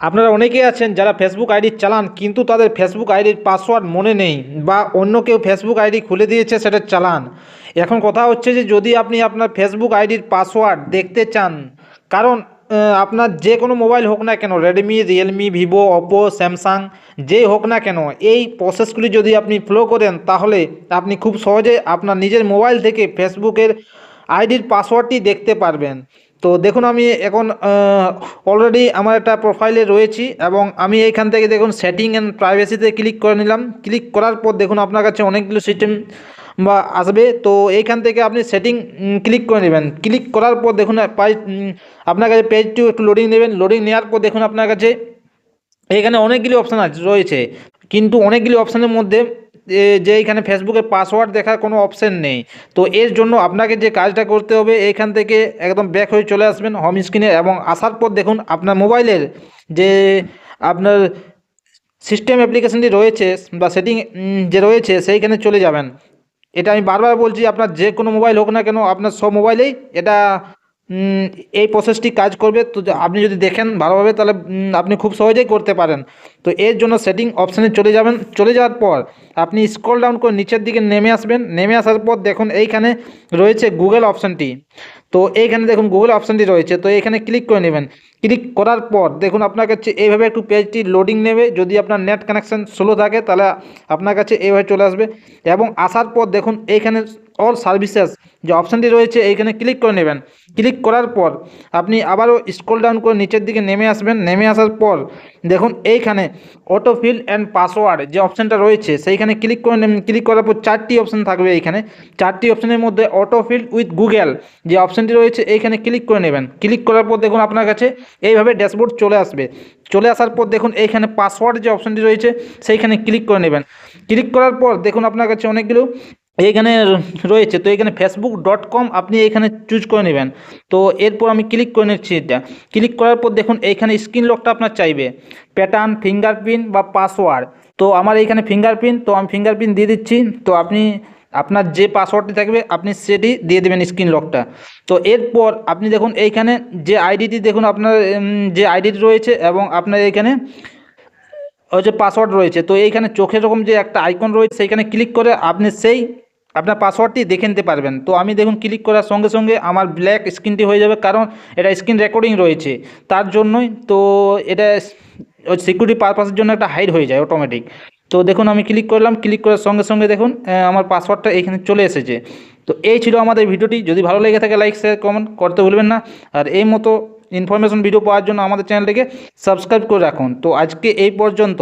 আপনারা অনেকেই আছেন যারা ফেসবুক আইডি চালান, কিন্তু তাদের ফেসবুক আইডির পাসওয়ার্ড মনে নেই বা অন্য কেউ ফেসবুক আইডি খুলে দিয়েছে সেটা চালান। এখন কথা হচ্ছে যে যদি আপনি আপনার ফেসবুক আইডির পাসওয়ার্ড দেখতে চান, কারণ আপনার যে কোনো মোবাইল হোক না কেন Redmi Realme Vivo Oppo Samsung যেই হোক না কেন, এই প্রসেসগুলি যদি আপনি ফলো করেন, তাহলে আপনি খুব সহজে আপনার নিজের মোবাইল থেকে ফেসবুকের আইডির পাসওয়ার্ডটি দেখতে পারবেন। তো দেখুন আমি এখন অলরেডি আমার একটা প্রোফাইলে রয়েছি এবং আমি এইখান থেকে দেখুন সেটিং অ্যান্ড প্রাইভেসিতে ক্লিক করে নিলাম। ক্লিক করার পর দেখুন আপনার কাছে অনেকগুলো সিস্টেম বা আসবে। তো এইখান থেকে আপনি সেটিং ক্লিক করে নেবেন। ক্লিক করার পর দেখুন আপনার কাছে পেজটিও একটু লোডিং নেবেন। লোডিং নেওয়ার পর দেখুন আপনার কাছে এখানে অনেকগুলি অপশান আছে রয়েছে। কিন্তু অনেকগুলি অপশানের মধ্যে যে এখানে ফেসবুকের পাসওয়ার্ড দেখার কোনো অপশান নেই। তো এর জন্য আপনাকে যে কাজটা করতে হবে এইখান থেকে একদম ব্যাক হয়ে চলে আসবেন হোম স্ক্রিনে এবং আসার পর দেখুন আপনার মোবাইলের যে আপনার সিস্টেম অ্যাপ্লিকেশনটি রয়েছে বা সেটিং যে রয়েছে সেইখানে চলে যাবেন। এটা আমি বারবার বলছি, আপনার যে কোনো মোবাইল হোক না কেন, আপনার সব মোবাইলেই এটা এই প্রসেসটি কাজ করবে। তো আপনি যদি দেখেন ভালোভাবে, তাহলে আপনি খুব সহজেই করতে পারেন। তো এর জন্য সেটিং অপশানে চলে যাবেন। চলে যাওয়ার পর আপনি স্ক্রল ডাউন করে নিচের দিকে নেমে আসবেন। নেমে আসার পর দেখুন এইখানে রয়েছে গুগল অপশানটি তো এইখানে দেখুন গুগল অপশানটি রয়েছে। তো এইখানে ক্লিক করে নেবেন। ক্লিক করার পর দেখুন আপনার কাছে এইভাবে একটু পেজটি লোডিং নেবে। যদি আপনার নেট কানেকশান স্লো থাকে, তাহলে আপনার কাছে এইভাবে চলে আসবে। এবং আসার পর দেখুন এইখানে অল সার্ভিসেস যে অপশানটি রয়েছে, এইখানে ক্লিক করে নেবেন। ক্লিক করার পর আপনি আবারও স্ক্রল ডাউন করে নিচের দিকে নেমে আসবেন। নেমে আসার পর দেখুন এইখানে অটো অটোফিল অ্যান্ড পাসওয়ার্ড যে অপশানটা রয়েছে, সেইখানে ক্লিক করে নেবেন ক্লিক করার পর চারটি অপশান থাকবে এইখানে। চারটি অপশানের মধ্যে অটো অটোফিল উইথ গুগল যে অপশানটি রয়েছে, এইখানে ক্লিক করে নেবেন। ক্লিক করার পর দেখুন আপনার কাছে এইভাবে ড্যাশবোর্ড চলে আসবে। চলে আসার পর দেখুন এইখানে পাসওয়ার্ড যে অপশানটি রয়েছে, সেইখানে ক্লিক করে নেবেন। ক্লিক করার পর দেখুন আপনার কাছে অনেকগুলো এইখানে রয়েছে, তো এখানে ফেসবুক ডট কম আপনি এখানে চুজ করে নেবেন। তো এরপর আমি ক্লিক করে নিচ্ছি এটা। ক্লিক করার পর দেখুন, এইখানে স্ক্রিন লকটা আপনার চাইবে। প্যাটার্ন ফিঙ্গারপ্রিন্ট বা পাসওয়ার্ড তো আমার এইখানে ফিঙ্গারপ্রিন্ট তো আমি ফিঙ্গারপ্রিন্ট দিয়ে দিচ্ছি। তো আপনি, আপনার যে পাসওয়ার্ডটি থাকবে, আপনি সেটি দিয়ে দেবেন স্ক্রিন লকটা তো এরপর আপনি দেখুন, এইখানে যে আইডিটি দেখুন, আপনার যে আইডিটি রয়েছে এবং আপনার এইখানে ওই যে পাসওয়ার্ড রয়েছে। তো এইখানে চোখের রকম যে একটা আইকন রয়েছে, সেইখানে ক্লিক করে আপনি সেই আপনার পাসওয়ার্ডটি দেখে নিতে পারবেন। তো আমি দেখুন ক্লিক করার সঙ্গে সঙ্গে আমার ব্ল্যাক স্ক্রিনটি হয়ে যাবে, কারণ এটা স্ক্রিন রেকর্ডিং রয়েছে। তার জন্যই তো এটা সিকিউরিটি পারপাসের জন্য একটা হাইড হয়ে যায় অটোমেটিক তো দেখুন আমি ক্লিক করলাম ক্লিক করার সঙ্গে সঙ্গে দেখুন আমার পাসওয়ার্ডটা এখানে চলে এসেছে। তো এই ছিল আমাদের ভিডিওটি। যদি ভালো লেগে থাকে লাইক শেয়ার কমেন্ট করতে ভুলবেন না। আর এই মতো ইনফরমেশন ভিডিও পাওয়ার জন্য আমাদের চ্যানেলটিকে সাবস্ক্রাইব করে রাখুন। তো আজকে এই পর্যন্ত।